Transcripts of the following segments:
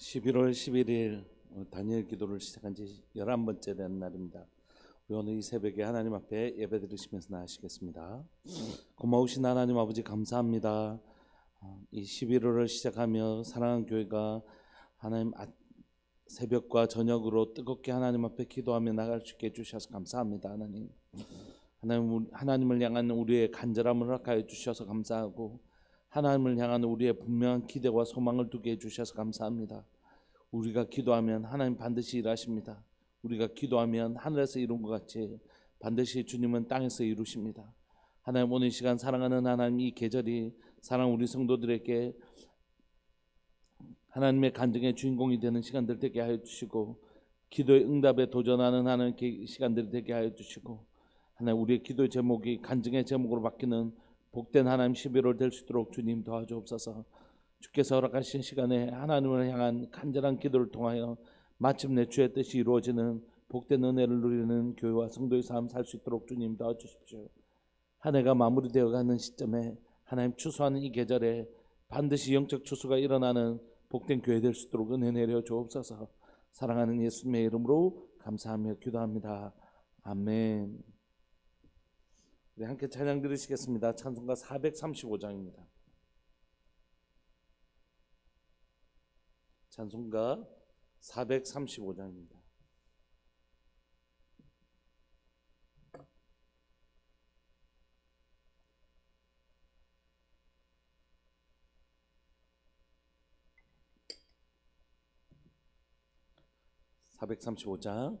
11월 11일 다니엘 기도를 시작한 지 11번째 되는 날입니다. 우리 오늘 이 새벽에 하나님 앞에 예배 드리시면서 나아시겠습니다. 고마우신 하나님 아버지 감사합니다. 어, 이 11월을 시작하며 사랑하는 교회가 하나님 아- 새벽과 저녁으로 뜨겁게 하나님 앞에 기도하며 나갈 수 있게 해주셔서 감사합니다. 하나님. 하나님 하나님을 향한 우리의 간절함을 허락하여 주셔서 감사하고 하나님을 향한 우리의 분명한 기대와 소망을 두게 해주셔서 감사합니다. 우리가 기도하면 하나님 반드시 일하십니다. 우리가 기도하면 하늘에서 이룬 것 같이 반드시 주님은 땅에서 이루십니다. 하나님 오늘 이 시간 사랑하는 하나님 이 계절이 사랑 우리 성도들에게 하나님의 간증의 주인공이 되는 시간들 되게 하여 주시고 기도의 응답에 도전하는 하나님 그 시간들이 되게 하여 주시고 하나님 우리의 기도의 제목이 간증의 제목으로 바뀌는 복된 하나님 11월 될 수 있도록 주님 도와주옵소서. 주께서 허락하신 시간에 하나님을 향한 간절한 기도를 통하여 마침내 주의 뜻이 이루어지는 복된 은혜를 누리는 교회와 성도의 삶 살 수 있도록 주님 도와주십시오. 한 해가 마무리되어 가는 시점에 하나님 추수하는 이 계절에 반드시 영적 추수가 일어나는 복된 교회 될 수 있도록 은혜 내려 주옵소서. 사랑하는 예수님의 이름으로 감사하며 기도합니다. 아멘. 우리 함께 찬양 들으시겠습니다. 찬송가 435장입니다. 찬송가 435장입니다. (435장)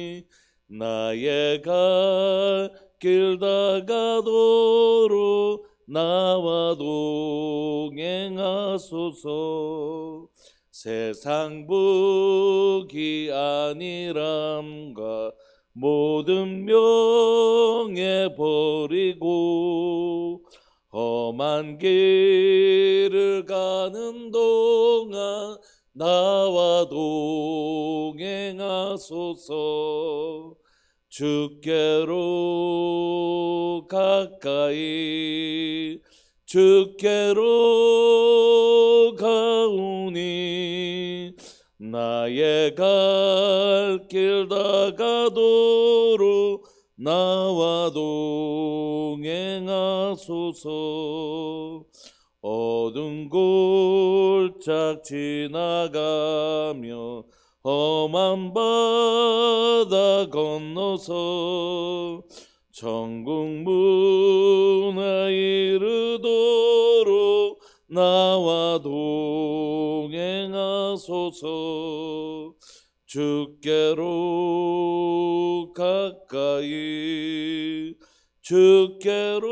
나의 갓길 다가도록 나와 동행하소서. 세상 복이 아니람과 모든 명예 버리고 험한 길을 가는 동안 나와 동행하소서 주께로 가까이 주께로 가오니 나의 갈 길 다가도록 나와 동행하소서. 어두운 골짝 지나가며 험한 바다 건너서 천국 문에 이르도록 나와 동행하소서. 주께로 가까이 주께로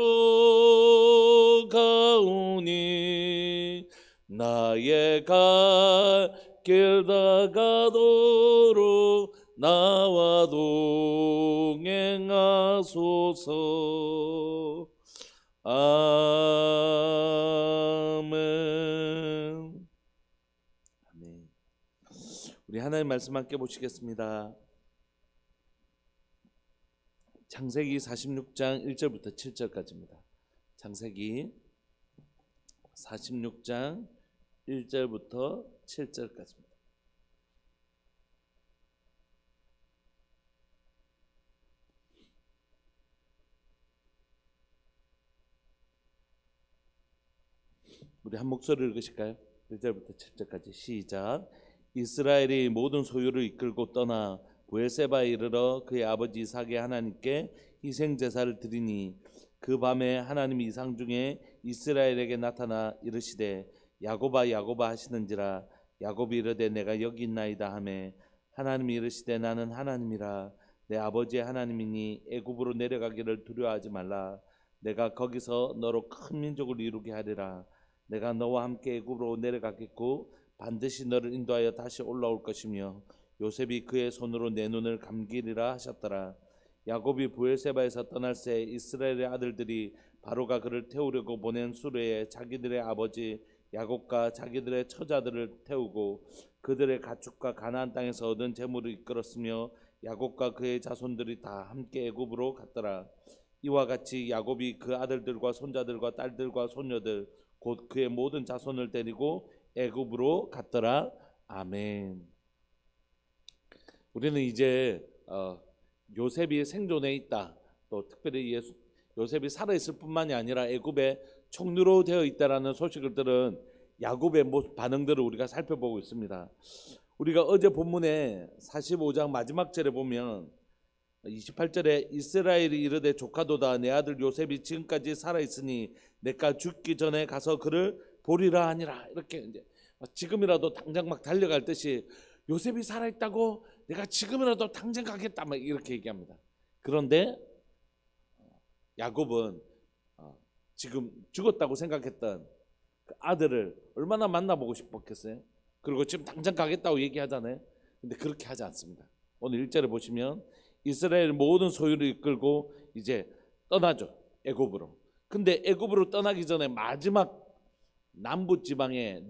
가오니 나의 갈 길 다가도록 나와 동행하소서. 아멘. 아멘. 우리 하나님 말씀 함께 보시겠습니다. 창세기 46장 1절부터 7절까지입니다. 창세기 46장 1절부터 7절까지입니다. 우리 한 목소리를 읽으실까요? 1절부터 7절까지 시작. 이스라엘이 모든 소유를 이끌고 떠나 부엘세바에 이르러 그의 아버지 이삭의 하나님께 희생 제사를 드리니 그 밤에 하나님이 이상 중에 이스라엘에게 나타나 이르시되 야고바 야고바 하시는지라 야곱이 이르되 내가 여기 있나이다 하매 하나님이 이르시되 나는 하나님이라. 내 아버지의 하나님이니 애굽으로 내려가기를 두려워하지 말라. 내가 거기서 너로 큰 민족을 이루게 하리라. 내가 너와 함께 애굽으로 내려가겠고 반드시 너를 인도하여 다시 올라올 것이며 요셉이 그의 손으로 내 눈을 감기리라 하셨더라. 야곱이 부엘세바에서 떠날 새 이스라엘의 아들들이 바로가 그를 태우려고 보낸 수레에 자기들의 아버지 야곱과 자기들의 처자들을 태우고 그들의 가축과 가나안 땅에서 얻은 재물을 이끌었으며 야곱과 그의 자손들이 다 함께 애굽으로 갔더라. 이와 같이 야곱이 그 아들들과 손자들과 딸들과 손녀들 곧 그의 모든 자손을 데리고 애굽으로 갔더라. 아멘. 우리는 이제 어, 요셉이 생존해 있다. 또 특별히 예수, 요셉이 살아 있을 뿐만이 아니라 애굽에 총리로 되어 있다라는 소식을 들은 야곱의 모- 반응들을 우리가 살펴보고 있습니다. 우리가 어제 본문에 45장 마지막 절에 보면 28절에 이스라엘이 이르되 조카도다 내 아들 요셉이 지금까지 살아 있으니 내가 죽기 전에 가서 그를 보리라 하니라 이렇게 이제 지금이라도 당장 막 달려갈 듯이 요셉이 살아 있다고 내가 지금이라도 당장 가겠다 막 이렇게 얘기합니다. 그런데 야곱은 어, 지금 죽었다고 생각했던 그 아들을 얼마나 만나보고 싶었겠어요? 그리고 지금 당장 가겠다고 얘기하잖아요. 근데 그렇게 하지 않습니다. 오늘 1절에 보시면 이스라엘 모든 소유를 이끌고 이제 떠나죠. 애굽으로. 근데 애굽으로 떠나기 전에 마지막 남부 지방의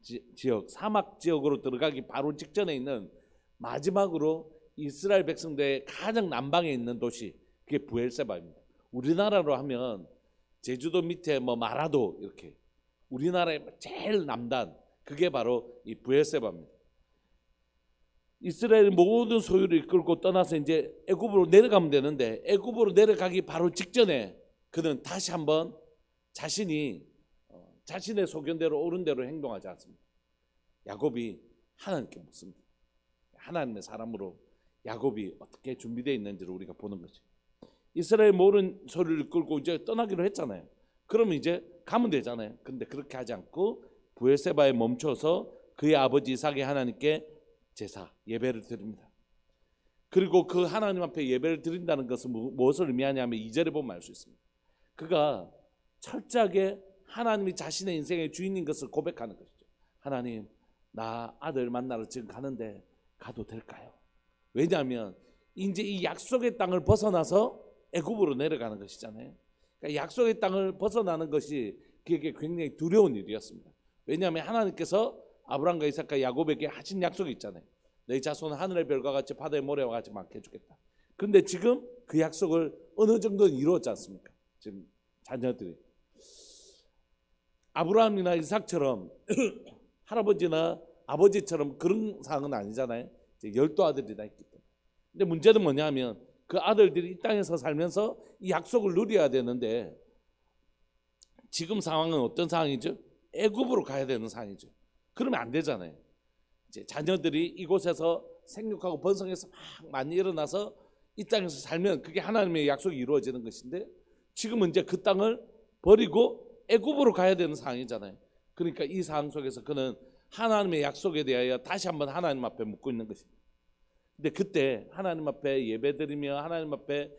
지- 지역 사막 지역으로 들어가기 바로 직전에 있는 마지막으로 이스라엘 백성들의 가장 남방에 있는 도시 그게 부엘세바입니다. 우리나라로 하면 제주도 밑에 뭐 마라도 이렇게 우리나라의 제일 남단 그게 바로 이 부엘세바입니다. 이스라엘 모든 소유를 이끌고 떠나서 이제 애굽으로 내려가면 되는데 애굽으로 내려가기 바로 직전에 그는 다시 한번 자신이 어, 자신의 소견대로 옳은 대로 행동하지 않습니다. 야곱이 하나님께 묻습니다. 하나님의 사람으로 야곱이 어떻게 준비되어 있는지를 우리가 보는 거죠. 이스라엘 모든 소리를 끌고 이제 떠나기로 했잖아요. 그러면 이제 가면 되잖아요. 근데 그렇게 하지 않고 부엘세바에 멈춰서 그의 아버지 이삭의 하나님께 제사 예배를 드립니다. 그리고 그 하나님 앞에 예배를 드린다는 것은 무- 무엇을 의미하냐면 이 절에 보면 알 수 있습니다. 그가 철저하게 하나님이 자신의 인생의 주인인 것을 고백하는 것이죠. 하나님, 나 아들 만나러 지금 가는데 가도 될까요? 왜냐하면 이제 이 약속의 땅을 벗어나서 애굽으로 내려가는 것이잖아요. 그러니까 약속의 땅을 벗어나는 것이 그에게 굉장히 두려운 일이었습니다. 왜냐하면 하나님께서 아브라함과 이삭과 야곱에게 하신 약속이 있잖아요. 너희 자손은 하늘의 별과 같이 바다의 모래와 같이 많게 해주겠다. 근데 지금 그 약속을 어느 정도 이루었지 않습니까? 지금 자녀들이 아브라함이나 이삭처럼 할아버지나 아버지처럼 그런 상황은 아니잖아요. 이제 열두 아들이 다 있기 때문에. 근데 문제는 뭐냐면 그 아들들이 이 땅에서 살면서 이 약속을 누려야 되는데 지금 상황은 어떤 상황이죠? 애굽으로 가야 되는 상황이죠. 그러면 안 되잖아요. 이제 자녀들이 이곳에서 생육하고 번성해서 막 많이 일어나서 이 땅에서 살면 그게 하나님의 약속이 이루어지는 것인데 지금은 이제 그 땅을 버리고 애굽으로 가야 되는 상황이잖아요. 그러니까 이 상황 속에서 그는 하나님의 약속에 대하여 다시 한번 하나님 앞에 묻고 있는 것입니다. 근데 그때 하나님 앞에 예배드리며 하나님 앞에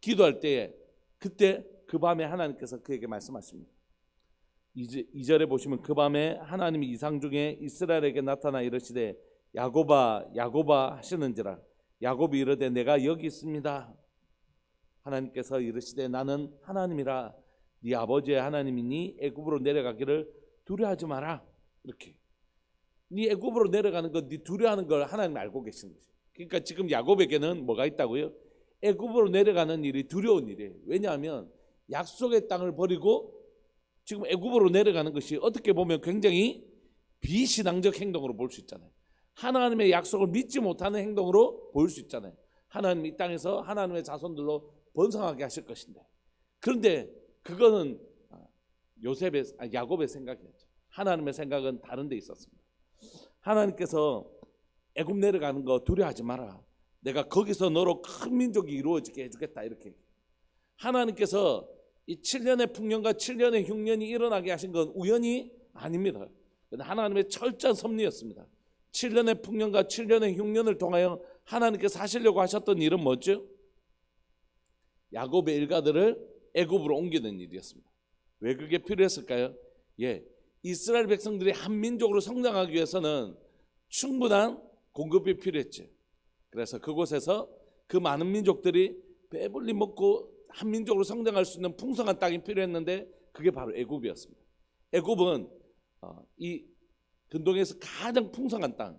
기도할 때에 그때 그 밤에 하나님께서 그에게 말씀하십니다. 이제 2절에 보시면 그 밤에 하나님이 이상 중에 이스라엘에게 나타나 이르시되 야곱아 야곱아 하시는지라 야곱이 이르되 내가 여기 있습니다. 하나님께서 이르시되 나는 하나님이라 네 아버지의 하나님이니 애굽으로 내려가기를 두려워하지 마라. 이렇게. 네 애굽으로 내려가는 거, 네 두려워하는 걸 하나님 알고 계시는 거죠. 그러니까 지금 야곱에게는 뭐가 있다고요? 애굽으로 내려가는 일이 두려운 일이에요. 왜냐하면 약속의 땅을 버리고 지금 애굽으로 내려가는 것이 어떻게 보면 굉장히 비신앙적 행동으로 볼 수 있잖아요. 하나님의 약속을 믿지 못하는 행동으로 보일 수 있잖아요. 하나님 이 땅에서 하나님의 자손들로 번성하게 하실 것인데. 그런데 그거는 요셉의 아, 야곱의 생각이었죠. 하나님의 생각은 다른 데 있었습니다. 하나님께서 애굽 내려가는 거 두려워하지 마라. 내가 거기서 너로 큰 민족이 이루어지게 해주겠다 이렇게. 하나님께서 이 7년의 풍년과 7년의 흉년이 일어나게 하신 건 우연이 아닙니다. 하나님의 철저한 섭리였습니다. 7년의 풍년과 7년의 흉년을 통하여 하나님께서 하시려고 하셨던 일은 뭐죠? 야곱의 일가들을 애굽으로 옮기는 일이었습니다. 왜 그게 필요했을까요? 예, 이스라엘 백성들이 한 민족으로 성장하기 위해서는 충분한 공급이 필요했죠. 그래서 그곳에서 그 많은 민족들이 배불리 먹고 한 민족으로 성장할 수 있는 풍성한 땅이 필요했는데 그게 바로 애굽이었습니다. 애굽은 어, 이 근동에서 가장 풍성한 땅,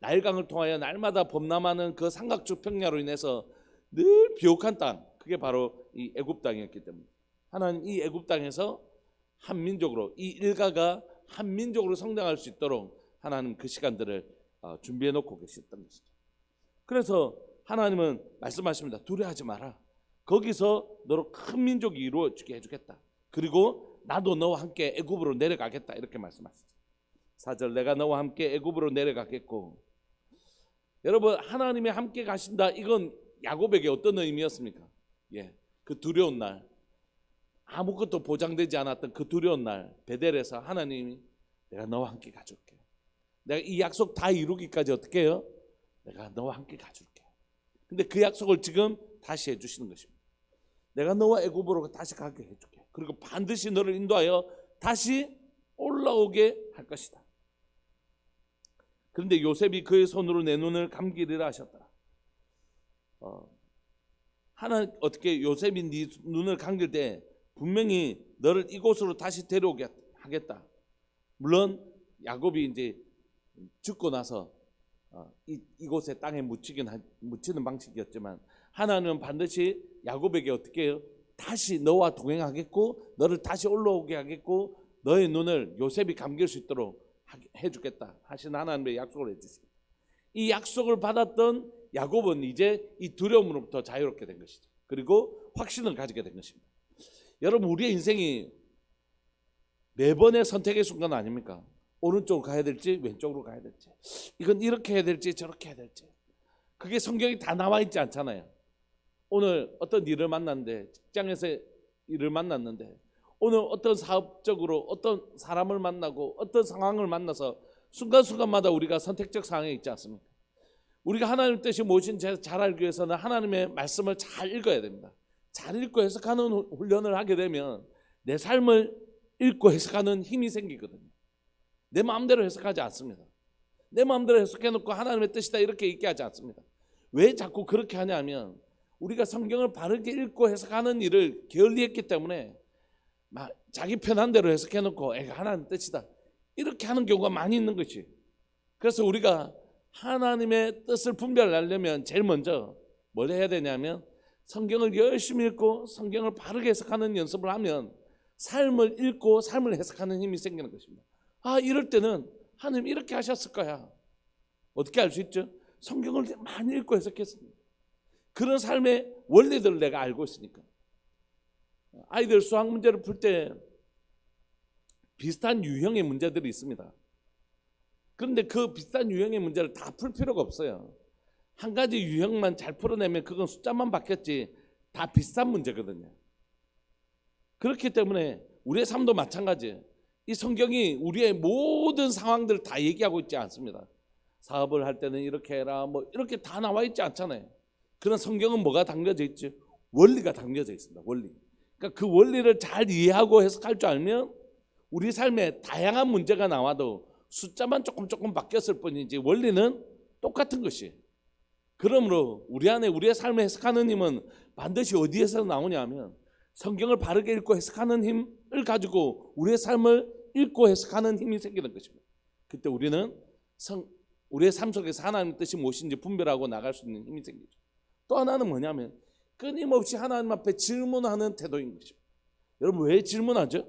나일강을 통하여 날마다 범람하는 그 삼각주 평야로 인해서 늘 비옥한 땅, 그게 바로 이 애굽 땅이었기 때문에 하나님 이 애굽 땅에서 한 민족으로 이 일가가 한 민족으로 성장할 수 있도록 하나님 그 시간들을 어, 준비해 놓고 계셨던 것이죠. 그래서 하나님은 말씀하십니다. 두려워하지 마라. 거기서 너로 큰 민족이 이루어지게 해주겠다. 그리고 나도 너와 함께 애굽으로 내려가겠다. 이렇게 말씀하시죠. 사절 내가 너와 함께 애굽으로 내려가겠고 여러분 하나님이 함께 가신다. 이건 야곱에게 어떤 의미였습니까? 예, 그 두려운 날 아무것도 보장되지 않았던 그 두려운 날 베델에서 하나님이 내가 너와 함께 가줄게. 내가 이 약속 다 이루기까지 어떻게 해요? 내가 너와 함께 가줄게. 근데 그 약속을 지금 다시 해주시는 것입니다. 내가 너와 애굽으로 다시 가게 해줄게. 그리고 반드시 너를 인도하여 다시 올라오게 할 것이다. 그런데 요셉이 그의 손으로 내 눈을 감기리라 하셨다. 어, 하나 어떻게 요셉이 네 눈을 감길 때 분명히 너를 이곳으로 다시 데려오게 하겠다. 물론 야곱이 이제 죽고 나서 어, 이, 이곳에 땅에 묻히긴 하, 묻히는 방식이었지만 하나님은 반드시 야곱에게 어떻게 해요? 다시 너와 동행하겠고 너를 다시 올라오게 하겠고 너의 눈을 요셉이 감길 수 있도록 해주겠다 하신 하나님의 약속을 해주십니다. 이 약속을 받았던 야곱은 이제 이 두려움으로부터 자유롭게 된 것이죠. 그리고 확신을 가지게 된 것입니다. 여러분 우리의 인생이 매번의 선택의 순간 아닙니까? 오른쪽으로 가야 될지 왼쪽으로 가야 될지 이건 이렇게 해야 될지 저렇게 해야 될지 그게 성경이 다 나와 있지 않잖아요. 오늘 어떤 일을 만났는데 직장에서 일을 만났는데 오늘 어떤 사업적으로 어떤 사람을 만나고 어떤 상황을 만나서 순간순간마다 우리가 선택적 상황에 있지 않습니까? 우리가 하나님 뜻이 무엇인지 잘 알기 위해서는 하나님의 말씀을 잘 읽어야 됩니다. 잘 읽고 해석하는 후- 훈련을 하게 되면 내 삶을 읽고 해석하는 힘이 생기거든요. 내 마음대로 해석하지 않습니다. 내 마음대로 해석해놓고 하나님의 뜻이다 이렇게 읽게 하지 않습니다. 왜 자꾸 그렇게 하냐면 우리가 성경을 바르게 읽고 해석하는 일을 게을리했기 때문에 막 자기 편한 대로 해석해놓고 애가 하나님 뜻이다 이렇게 하는 경우가 많이 있는 것이. 그래서 우리가 하나님의 뜻을 분별하려면 제일 먼저 뭘 해야 되냐면 성경을 열심히 읽고 성경을 바르게 해석하는 연습을 하면 삶을 읽고 삶을 해석하는 힘이 생기는 것입니다. 아 이럴 때는 하나님 이렇게 하셨을 거야. 어떻게 알 수 있죠? 성경을 많이 읽고 해석했습니다. 그런 삶의 원리들을 내가 알고 있으니까. 아이들 수학 문제를 풀 때 비슷한 유형의 문제들이 있습니다. 그런데 그 비슷한 유형의 문제를 다 풀 필요가 없어요. 한 가지 유형만 잘 풀어내면 그건 숫자만 바뀌었지 다 비슷한 문제거든요. 그렇기 때문에 우리의 삶도 마찬가지예요. 이 성경이 우리의 모든 상황들을 다 얘기하고 있지 않습니다. 사업을 할 때는 이렇게 해라 뭐 이렇게 다 나와 있지 않잖아요. 그런 성경은 뭐가 담겨져 있죠? 원리가 담겨져 있습니다. 원리. 그러니까 그 원리를 잘 이해하고 해석할 줄 알면 우리 삶에 다양한 문제가 나와도 숫자만 조금 조금 바뀌었을 뿐이지 원리는 똑같은 것이. 그러므로 우리 안에 우리의 삶을 해석하는 힘은 반드시 어디에서 나오냐면 성경을 바르게 읽고 해석하는 힘을 가지고 우리의 삶을 읽고 해석하는 힘이 생기는 것입니다. 그때 우리는 성, 우리의 삶 속에서 하나님의 뜻이 무엇인지 분별하고 나갈 수 있는 힘이 생기죠. 또 하나는 뭐냐면 끊임없이 하나님 앞에 질문하는 태도인 것입니다. 여러분 왜 질문하죠?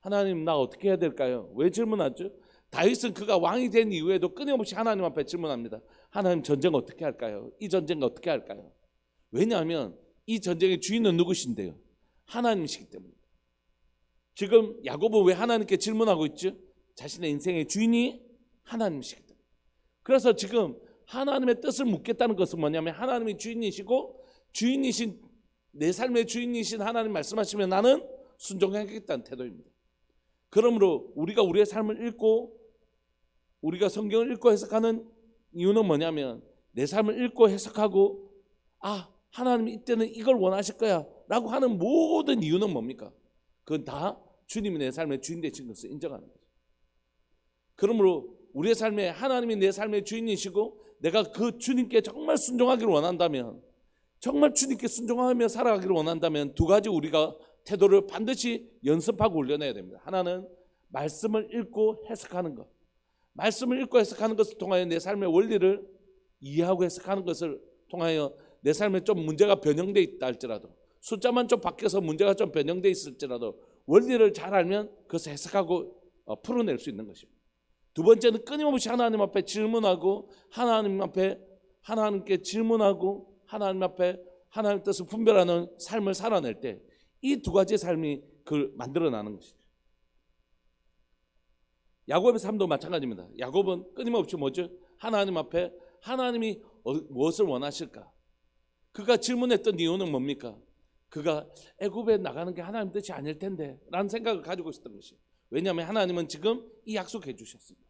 하나님 나 어떻게 해야 될까요? 왜 질문하죠? 다윗은 그가 왕이 된 이후에도 끊임없이 하나님 앞에 질문합니다. 하나님 전쟁 어떻게 할까요? 이 전쟁 어떻게 할까요? 왜냐하면 이 전쟁의 주인은 누구신데요? 하나님이시기 때문에. 지금 야곱은 왜 하나님께 질문하고 있죠? 자신의 인생의 주인이 하나님이시기. 그래서 지금 하나님의 뜻을 묻겠다는 것은 뭐냐면 하나님이 주인이시고 주인이신 내 삶의 주인이신 하나님 말씀하시면 나는 순종하겠다는 태도입니다. 그러므로 우리가 우리의 삶을 읽고 우리가 성경을 읽고 해석하는 이유는 뭐냐면 내 삶을 읽고 해석하고 아 하나님 이때는 이걸 원하실 거야라고 하는 모든 이유는 뭡니까? 그건 다 주님이 내 삶의 주인 되신 것을 인정하는 거죠. 그러므로 우리의 삶에 하나님이 내 삶의 주인이시고 내가 그 주님께 정말 순종하기를 원한다면 정말 주님께 순종하며 살아가기를 원한다면 두 가지 우리가 태도를 반드시 연습하고 훈련해야 됩니다. 하나는 말씀을 읽고 해석하는 것. 말씀을 읽고 해석하는 것을 통하여 내 삶의 원리를 이해하고 해석하는 것을 통하여 내 삶에 좀 문제가 변형돼 있다 할지라도 숫자만 좀 바뀌어서 문제가 좀 변형돼 있을지라도 원리를 잘 알면 그것을 해석하고 어, 풀어낼 수 있는 것입니다. 두 번째는 끊임없이 하나님 앞에 질문하고 하나님 앞에 하나님께 질문하고 하나님 앞에 하나님 뜻을 분별하는 삶을 살아낼 때 이 두 가지 삶이 그걸 만들어나는 것이죠. 야곱의 삶도 마찬가지입니다. 야곱은 끊임없이 뭐죠? 하나님 앞에 하나님이 어- 무엇을 원하실까? 그가 질문했던 이유는 뭡니까? 그가 애굽에 나가는 게 하나님 뜻이 아닐 텐데 라는 생각을 가지고 있었던 것이. 왜냐하면 하나님은 지금 이 약속해 주셨습니다.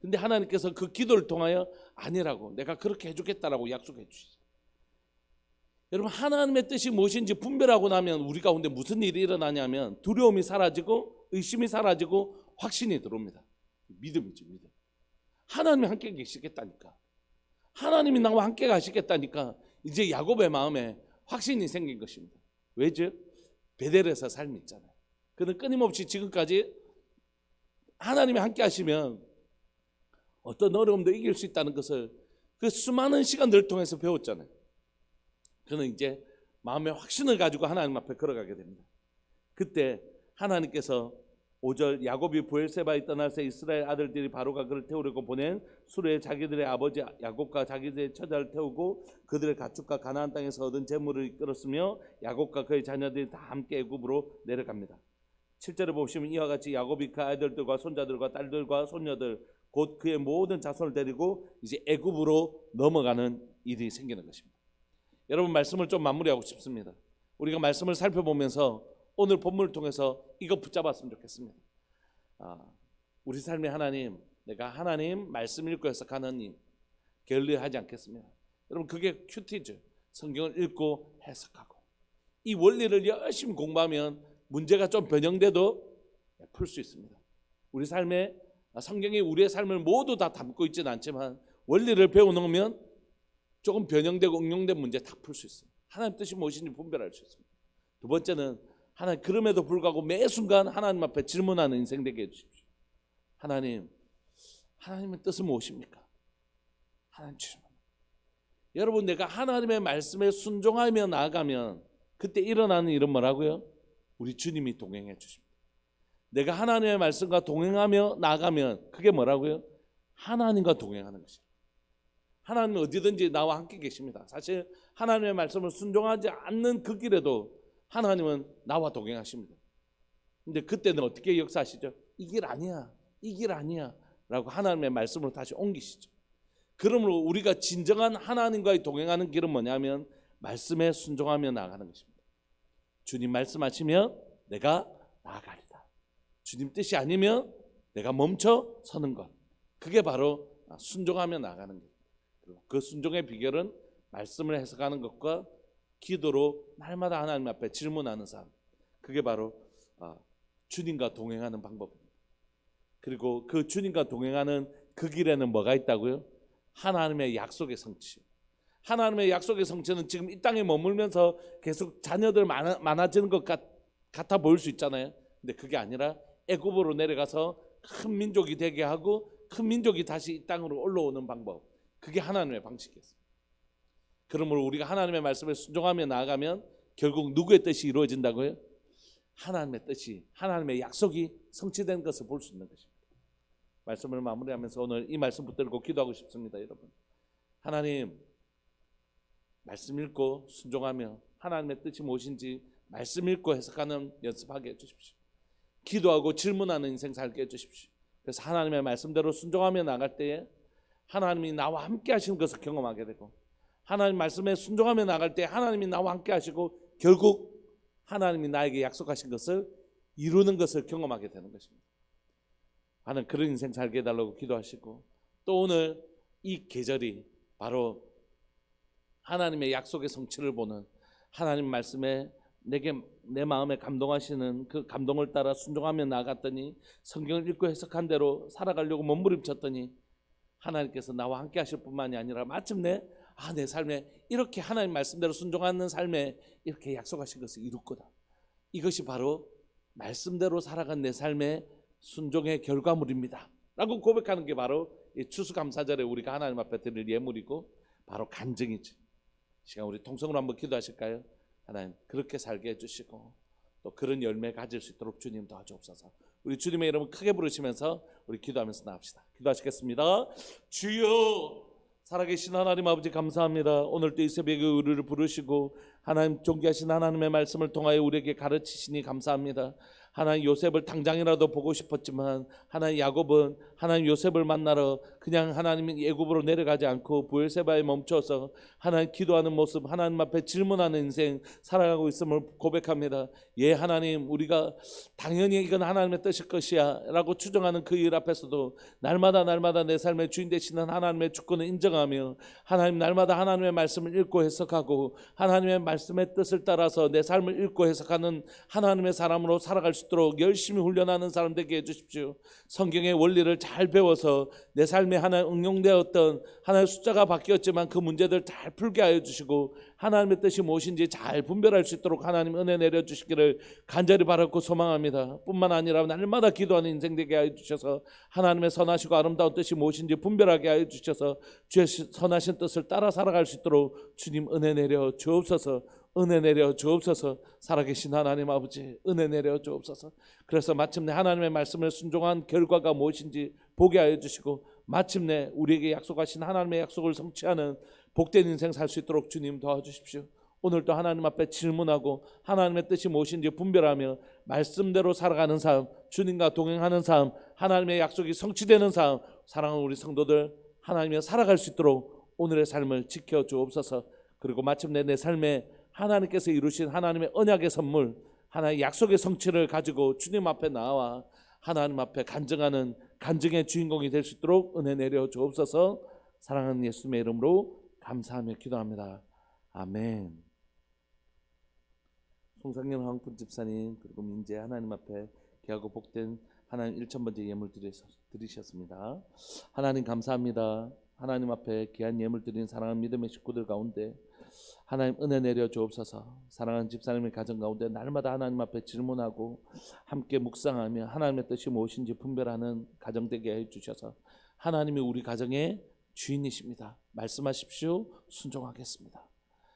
근데 하나님께서 그 기도를 통하여 아니라고 내가 그렇게 해주겠다라고 약속해 주셨어요. 여러분 하나님의 뜻이 무엇인지 분별하고 나면 우리 가운데 무슨 일이 일어나냐면 두려움이 사라지고 의심이 사라지고 확신이 들어옵니다. 믿음이죠 믿음. 하나님이 함께 계시겠다니까. 하나님이 나와 함께 가시겠다니까 이제 야곱의 마음에 확신이 생긴 것입니다. 왜죠? 베델에서 삶이 있잖아요. 그는 끊임없이 지금까지 하나님이 함께 하시면 어떤 어려움도 이길 수 있다는 것을 그 수많은 시간들을 통해서 배웠잖아요. 그는 이제 마음의 확신을 가지고 하나님 앞에 걸어가게 됩니다. 그때 하나님께서 5절 야곱이 부엘세바에 새 이스라엘 아들들이 바로가 그를 태우려고 보낸 수레에 자기들의 아버지 야곱과 자기들의 처자를 태우고 그들의 가축과 가나안 땅에서 얻은 재물을 이끌었으며 야곱과 그의 자녀들이 다 함께 애굽으로 내려갑니다. 7절에 보시면 이와 같이 야곱이 그 아들들과 손자들과 딸들과 손녀들 곧 그의 모든 자손을 데리고 이제 애굽으로 넘어가는 일이 생기는 것입니다. 여러분 말씀을 좀 마무리하고 싶습니다. 우리가 말씀을 살펴보면서 오늘 본문을 통해서 이거 붙잡았으면 좋겠습니다. 아, 우리 삶의 하나님, 내가 하나님 말씀 읽고 해석하는 일 게을리하지 않겠습니다. 여러분 그게 큐티죠. 성경을 읽고 해석하고 이 원리를 열심히 공부하면 문제가 좀 변형돼도 풀 수 있습니다. 우리 삶에 성경이 우리의 삶을 모두 다 담고 있지는 않지만 원리를 배워놓으면 조금 변형되고 응용된 문제 다 풀 수 있어요. 하나님 뜻이 무엇인지 분별할 수 있습니다. 두 번째는 하나님 그럼에도 불구하고 매 순간 하나님 앞에 질문하는 인생 되게 해주십시오. 하나님, 하나님의 뜻은 무엇입니까? 하나님 질문. 여러분 내가 하나님의 말씀에 순종하며 나아가면 그때 일어나는 일은 뭐라고요? 우리 주님이 동행해 주십니다. 내가 하나님의 말씀과 동행하며 나아가면 그게 뭐라고요? 하나님과 동행하는 것이에요. 하나님은 어디든지 나와 함께 계십니다. 사실 하나님의 말씀을 순종하지 않는 그 길에도 하나님은 나와 동행하십니다. 근데 그때는 어떻게 역사하시죠? 이 길 아니야. 이 길 아니야. 라고 하나님의 말씀으로 다시 옮기시죠. 그러므로 우리가 진정한 하나님과의 동행하는 길은 뭐냐면 말씀에 순종하며 나아가는 것입니다. 주님 말씀하시면 내가 나아가리다. 주님 뜻이 아니면 내가 멈춰 서는 것. 그게 바로 순종하며 나아가는 것. 그 순종의 비결은 말씀을 해석하는 것과 기도로 날마다 하나님 앞에 질문하는 삶. 그게 바로 아, 주님과 동행하는 방법입니다. 그리고 그 주님과 동행하는 그 길에는 뭐가 있다고요? 하나님의 약속의 성취. 하나님의 약속의 성취는 지금 이 땅에 머물면서 계속 자녀들 많아, 많아지는 것 같, 같아 보일 수 있잖아요. 근데 그게 아니라 애굽으로 내려가서 큰 민족이 되게 하고 큰 민족이 다시 이 땅으로 올라오는 방법. 그게 하나님의 방식이었어요. 그러므로 우리가 하나님의 말씀에 순종하며 나아가면 결국 누구의 뜻이 이루어진다고요? 하나님의 뜻이 하나님의 약속이 성취된 것을 볼 수 있는 것입니다. 말씀을 마무리하면서 오늘 이 말씀 붙들고 기도하고 싶습니다, 여러분. 하나님 말씀 읽고 순종하며 하나님의 뜻이 무엇인지 말씀 읽고 해석하는 연습하게 해 주십시오. 기도하고 질문하는 인생 살게 해 주십시오. 그래서 하나님의 말씀대로 순종하며 나갈 때에 하나님이 나와 함께 하시는 것을 경험하게 되고 하나님 말씀에 순종하며 나갈 때 하나님이 나와 함께 하시고 결국 하나님이 나에게 약속하신 것을 이루는 것을 경험하게 되는 것입니다. 하는 그런 인생 살게 해달라고 기도하시고 또 오늘 이 계절이 바로 하나님의 약속의 성취를 보는 하나님 말씀에 내게 내 마음에 감동하시는 그 감동을 따라 순종하며 나갔더니 성경을 읽고 해석한 대로 살아가려고 몸부림쳤더니 하나님께서 나와 함께 하실 뿐만이 아니라 마침내 아 내 삶에 이렇게 하나님 말씀대로 순종하는 삶에 이렇게 약속하신 것을 이룰 거다. 이것이 바로 말씀대로 살아간 내 삶의 순종의 결과물입니다. 라고 고백하는 게 바로 이 추수감사절에 우리가 하나님 앞에 드릴 예물이고 바로 간증이지. 시간 우리 통성으로 한번 기도하실까요? 하나님 그렇게 살게 해주시고 또 그런 열매 가질 수 있도록 주님 도와주옵소서. 우리 주님의 이름을 크게 부르시면서 우리 기도하면서 나갑시다. 기도하시겠습니다. 주여 살아계신 하나님 아버지 감사합니다. 오늘도 이 새벽에 우리를 부르시고 하나님 존귀하신 하나님의 말씀을 통하여 우리에게 가르치시니 감사합니다. 하나님 요셉을 당장이라도 보고 싶었지만 하나님 야곱은 하나님 요셉을 만나러 그냥 하나님 예굽으로 내려가지 않고 부엘세바에 멈춰서 하나님 기도하는 모습 하나님 앞에 질문하는 인생 살아가고 있음을 고백합니다. 예 하나님 우리가 당연히 이건 하나님의 뜻일 것이야라고 추정하는 그 일 앞에서도 날마다 날마다 내 삶의 주인 되시는 하나님의 주권을 인정하며 하나님 날마다 하나님의 말씀을 읽고 해석하고 하나님의 말 씀의 뜻을 따라서 내 삶을 읽고 해석하는 하나님의 사람으로 살아갈 수 있도록 열심히 훈련하는 사람 되게 해주십시오. 성경의 원리를 잘 배워서 내 삶에 하나 응용되었던 하나의 숫자가 바뀌었지만 그 문제들 잘 풀게 하여 주시고 하나님의 뜻이 무엇인지 잘 분별할 수 있도록 하나님 은혜 내려 주시기를 간절히 바라고 소망합니다. 뿐만 아니라 날마다 기도하는 인생 되게 하여 주셔서 하나님의 선하시고 아름다운 뜻이 무엇인지 분별하게 하여 주셔서 주의 선하신 뜻을 따라 살아갈 수 있도록 주님 은혜 내려 주옵소서. 은혜 내려 주옵소서 살아계신 하나님 아버지 은혜 내려 주옵소서 그래서 마침내 하나님의 말씀을 순종한 결과가 무엇인지 보게 하여 주시고 마침내 우리에게 약속하신 하나님의 약속을 성취하는 복된 인생 살 수 있도록 주님 도와주십시오. 오늘도 하나님 앞에 질문하고 하나님의 뜻이 무엇인지 분별하며 말씀대로 살아가는 삶 주님과 동행하는 삶 하나님의 약속이 성취되는 삶 사랑하는 우리 성도들 하나님의 살아갈 수 있도록 오늘의 삶을 지켜 주옵소서. 그리고 마침내 내 삶에 하나님께서 이루신 하나님의 언약의 선물, 하나의 약속의 성취를 가지고 주님 앞에 나와 하나님 앞에 간증하는 간증의 주인공이 될 수 있도록 은혜 내려 주옵소서. 사랑하는 예수님의 이름으로 감사하며 기도합니다. 아멘. 송상현 황군 집사님 그리고 민재 하나님 앞에 귀하고 복된 하나님 1천 번째 예물 드리셨습니다. 하나님 감사합니다. 하나님 앞에 귀한 예물 드린 사랑하는 믿음의 식구들 가운데 하나님 은혜 내려 주옵소서. 사랑하는 집사님의 가정 가운데 날마다 하나님 앞에 질문하고 함께 묵상하며 하나님의 뜻이 무엇인지 분별하는 가정 되게 해 주셔서 하나님이 우리 가정의 주인이십니다. 말씀하십시오. 순종하겠습니다.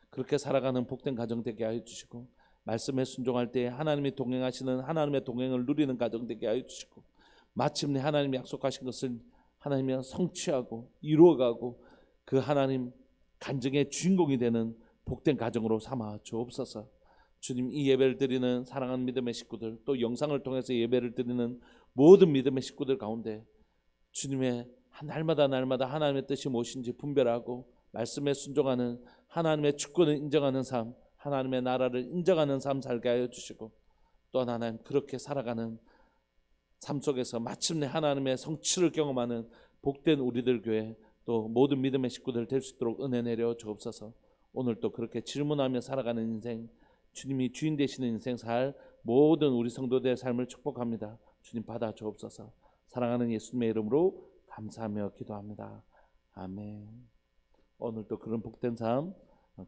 그렇게 살아가는 복된 가정 되게 하여 주시고 말씀에 순종할 때 하나님이 동행하시는 하나님의 동행을 누리는 가정 되게 하여 주시고 마침내 하나님이 약속하신 것을 하나님이 성취하고 이루어가고 그 하나님 간증의 주인공이 되는 복된 가정으로 삼아 주옵소서. 주님 이 예배를 드리는 사랑하는 믿음의 식구들 또 영상을 통해서 예배를 드리는 모든 믿음의 식구들 가운데 주님의 날마다 날마다 하나님의 뜻이 무엇인지 분별하고 말씀에 순종하는 하나님의 주권을 인정하는 삶, 하나님의 나라를 인정하는 삶 살게 하여 주시고 또 하나님 그렇게 살아가는 삶 속에서 마침내 하나님의 성취를 경험하는 복된 우리들 교회 또 모든 믿음의 식구들 될 수 있도록 은혜 내려 주옵소서. 오늘 또 그렇게 질문하며 살아가는 인생, 주님이 주인 되시는 인생 살 모든 우리 성도들의 삶을 축복합니다. 주님 받아 주옵소서. 사랑하는 예수님의 이름으로 감사하며 기도합니다. 아멘. 오늘 또 그런 복된 삶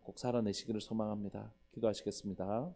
꼭 살아내시기를 소망합니다. 기도하시겠습니다.